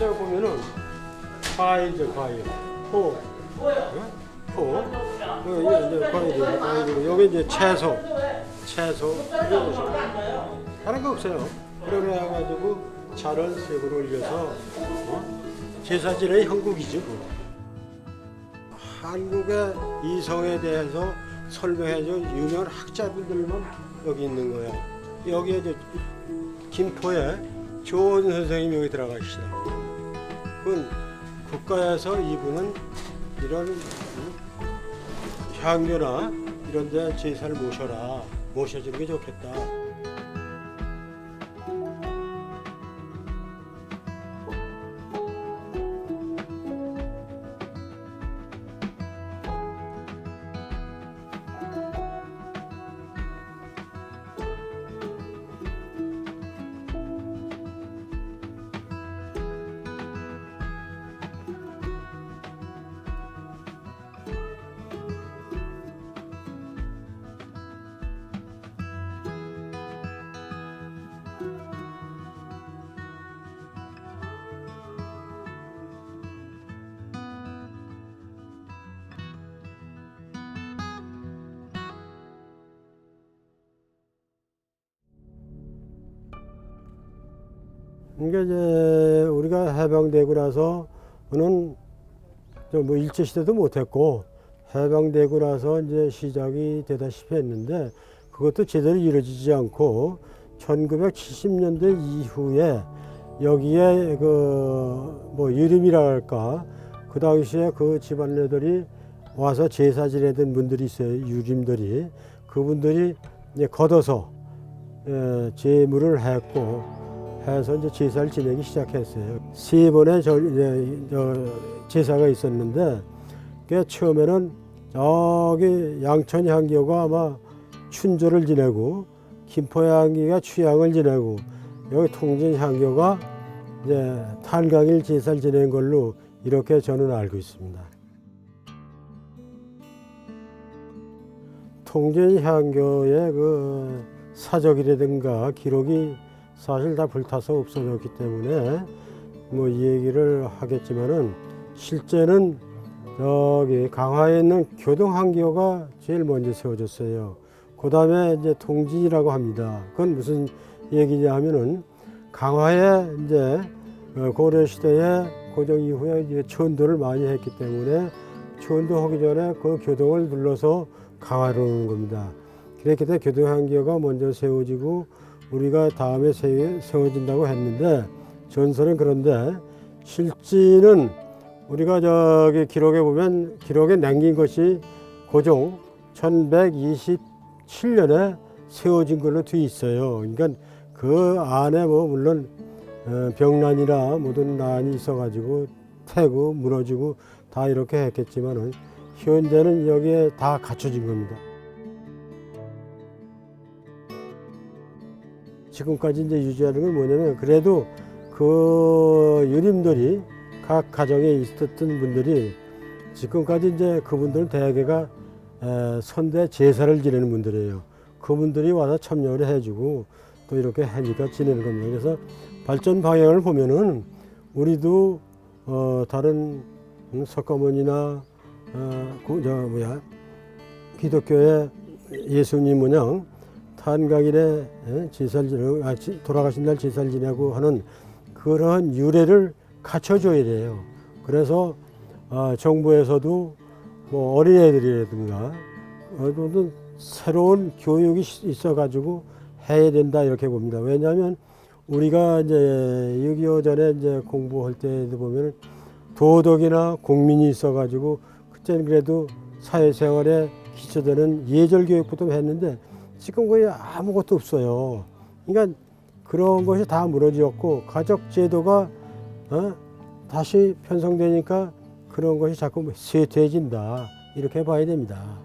글자 보면은 과일이죠 과일. 포. 예? 포. 여기 이제 과일이 과일이고 여기 이제 채소. 채소. 이런 것이 다른 거 없어요. 그러게 해가지고 잔을 세번 올려서 어? 제사질의 형국이죠. 한국의 이성에 대해서 설명해줘 유명한 학자분들만 여기 있는 거야. 여기에 이제 김포에 조원 선생님이 여기 들어가 계시다. 그건 국가에서 이분은 이런 음, 향료나 이런 데 제사를 모셔라. 모셔주는 게 좋겠다. 그러니까 이제 우리가 해방되고 나서는 뭐 일제 시대도 못했고 해방되고 나서 이제 시작이 되다시피 했는데 그것도 제대로 이루어지지 않고 1970년대 이후에 여기에 그 뭐 유림이라 할까 그 당시에 그 집안내들이 와서 제사 지내던 분들이 있어요 유림들이. 그분들이 이제 걷어서 예, 제물을 했고 해서 이제 제사를 지내기 시작했어요. 세 번의 저, 제사가 있었는데 그 처음에는 저기 양천 향교가 아마 춘조를 지내고 김포 향기가 취향을 지내고 여기 통진 향교가 이제 탄강일 제사를 지낸 걸로 이렇게 저는 알고 있습니다. 통진 향교의 그 사적이라든가 기록이 사실 다 불타서 없어졌기 때문에 뭐 이 얘기를 하겠지만은 실제는 저기 강화에 있는 교동항교가 제일 먼저 세워졌어요. 그 다음에 이제 통진이라고 합니다. 그건 무슨 얘기냐 하면은 강화에 이제 어, 고려 시대에 고종 이후에 이제 천도를 많이 했기 때문에 천도하기 전에 그 교동을 눌러서 강화로 오는 겁니다. 그랬기 때문에 교동항교가 먼저 세워지고 우리가 다음에 세- 세워진다고 했는데 전설은 그런데 실제는 우리가 저기 기록에 보면 기록에 남긴 것이 고종 1127년에 세워진 걸로 돼 있어요. 그러니까 그 안에 뭐 물론 어, 병난이나 모든 난이 있어가지고 태고 무너지고 다 이렇게 했겠지만은 현재는 여기에 다 갖춰진 겁니다. 지금까지 이제 유지하는 건 뭐냐면 그래도 그 유림들이 각 가정에 있었던 분들이 지금까지 이제 그분들은 대개가 에, 선대 제사를 지내는 분들이에요. 그분들이 와서 참여를 해주고 또 이렇게 하니까 지내는 겁니다. 그래서 발전 방향을 보면은 우리도 어, 다른 음, 석가모니나 어, 그, 저 뭐야 기독교의 예수님 모양 탄각일에 예, 제사를 지내고 아, 지- 돌아가신 날 제사를 지내고 하는 그러한 유래를 갖춰줘야 돼요. 그래서 아, 정부에서도 뭐 어린애들이라든가 어떤 새로운 교육이 있어가지고 해야 된다 이렇게 봅니다. 왜냐하면 우리가 이제 6.25 전에 이제 공부할 때도 보면 도덕이나 공민이 있어가지고 그때는 그래도 사회생활에 기초되는 예절 교육부터 했는데 지금 거의 아무것도 없어요. 그러니까 그런 것이 다 무너졌고 가족 제도가 어? 다시 편성되니까 그런 것이 자꾸 쇠퇴해진다 이렇게 봐야 됩니다.